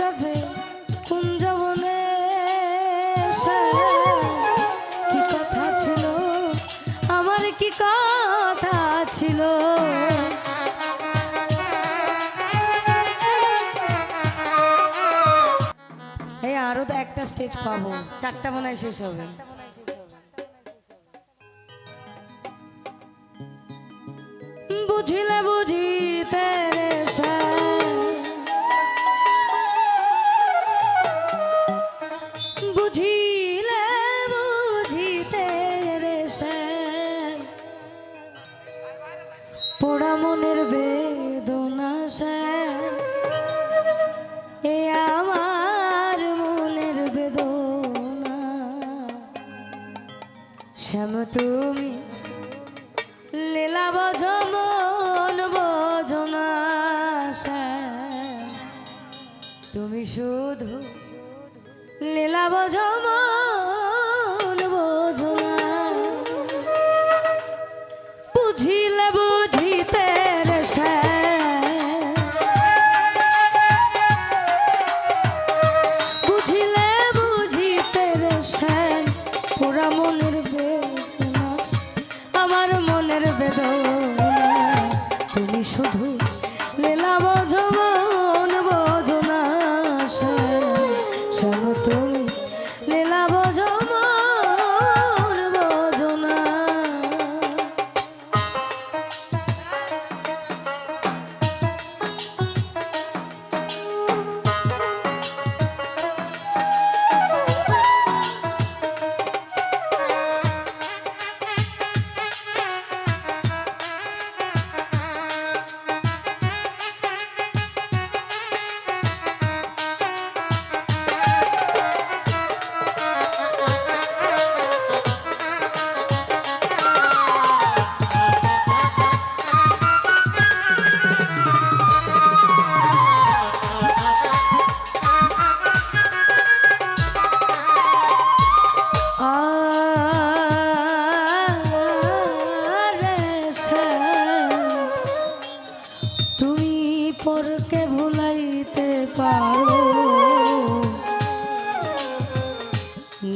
সাথে কুঞ্জবনে কি কথা ছিল? আমার কি কথা ছিল? এই আরও তো একটা স্টেজ পাবো। চারটা মনে হয় শেষ হবে। বুঝিলে বুঝিতে শ্যাম তুমি? লীলা বজমন বজনা তুমি শুধু লীলা বজমন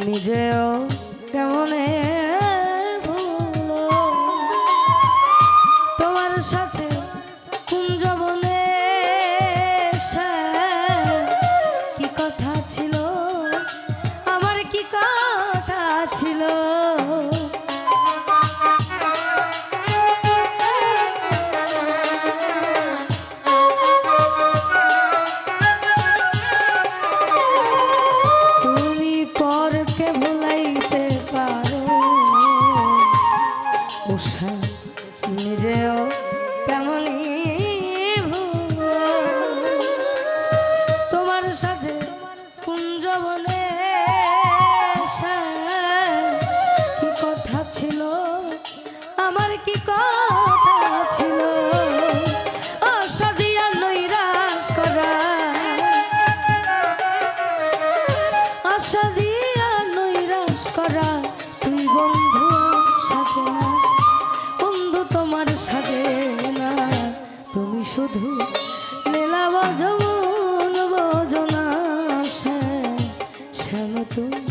নিজেও নৈরাশ করা, তুই বন্ধু সাজে না বন্ধু তোমার সাজে না, তুমি শুধু মেলা বজনা শ্যাম শ্যাম তুমি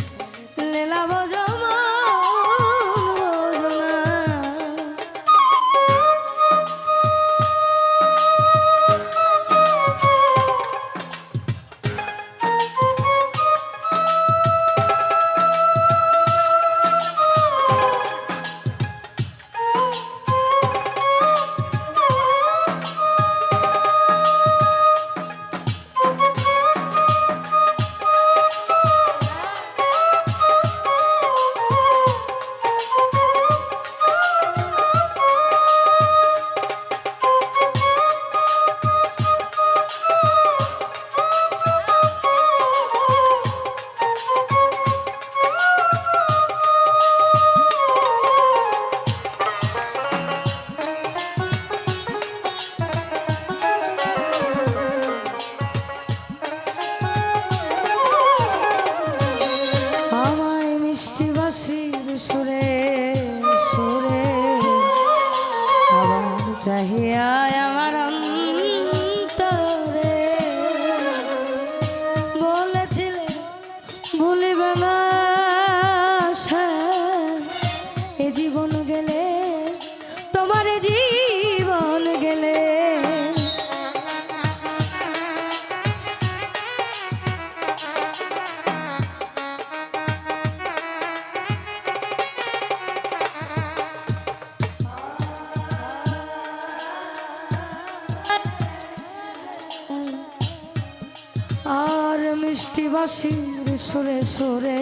সুরে সুরে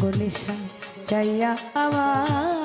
গনিশা চাইয়া আমার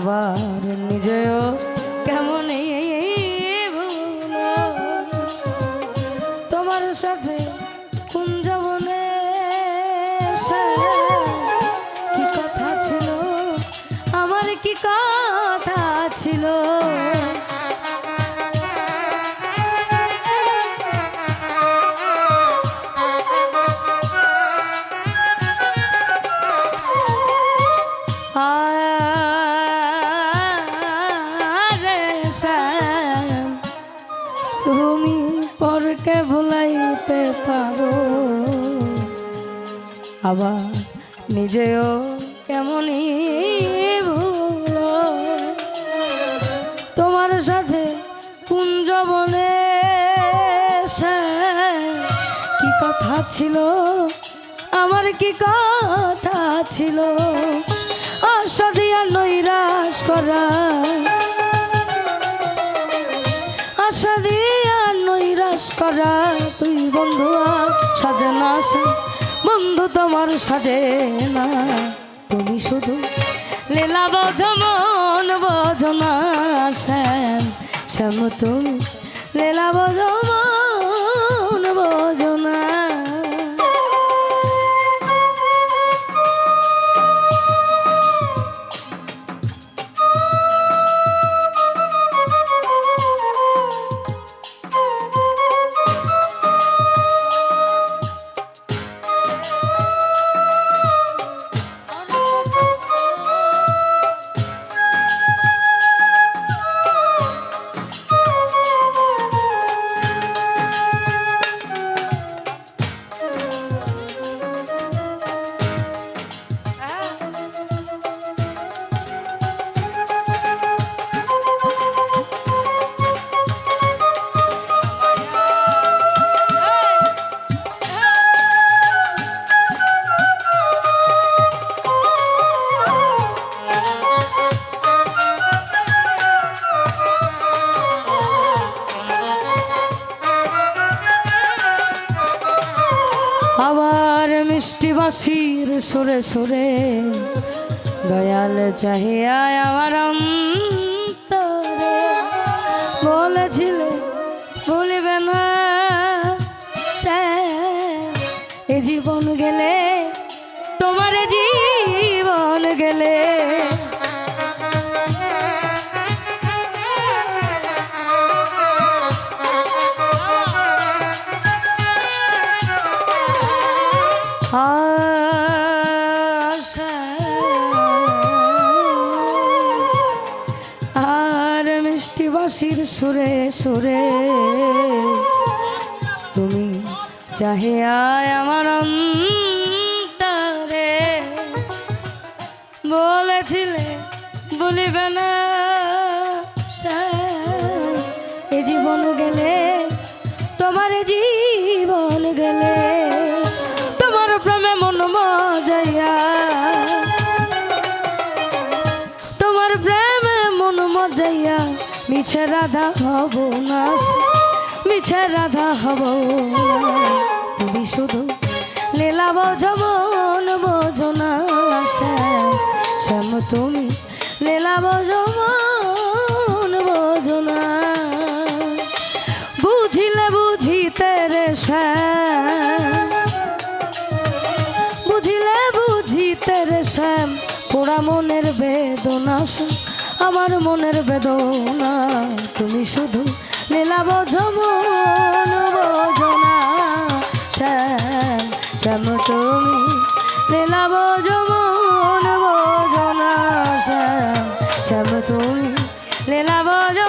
আবার নিজেও তুমি পরকে ভুলাইতে পারো। আবার নিজেও কেমনই ভুল। তোমার সাথে কুঞ্জবনে কি কথা ছিল? আমার কি কথা ছিল? না বন্ধু তোমার সাজে না। তুমি শুধু লীলা বজমন বজনা শ্যাম শ্যাম তুমি লীলা বজমন বজনা সুরে সুরে দয়াল চাহিয়া আমার বলেছিল ভুলিবে মিষ্টি সুরে সুরে। তুমি চাহে আয় আমার তারে বলেছিলে বলিবে না। মিছে রাধা হব না মিছে রাধা হব তুমি শুধু লীলা বোঝো মন বোঝো না শ্যাম তুমি লীলা বোঝো মন বোঝো না। বুঝিলে বুঝিতে রে শ্যাম বুঝিলে বুঝিতে রে শ্যাম পোড়া মনের বেদনা শ্যাম, আমার মনের বেদনা। তুমি শুধু লীলা বোঝো মন বোঝো শ্যাম শ্যাম, তুমি লীলা বোঝো মন শ্যাম শ্যাম, তুমি লীলা বোঝো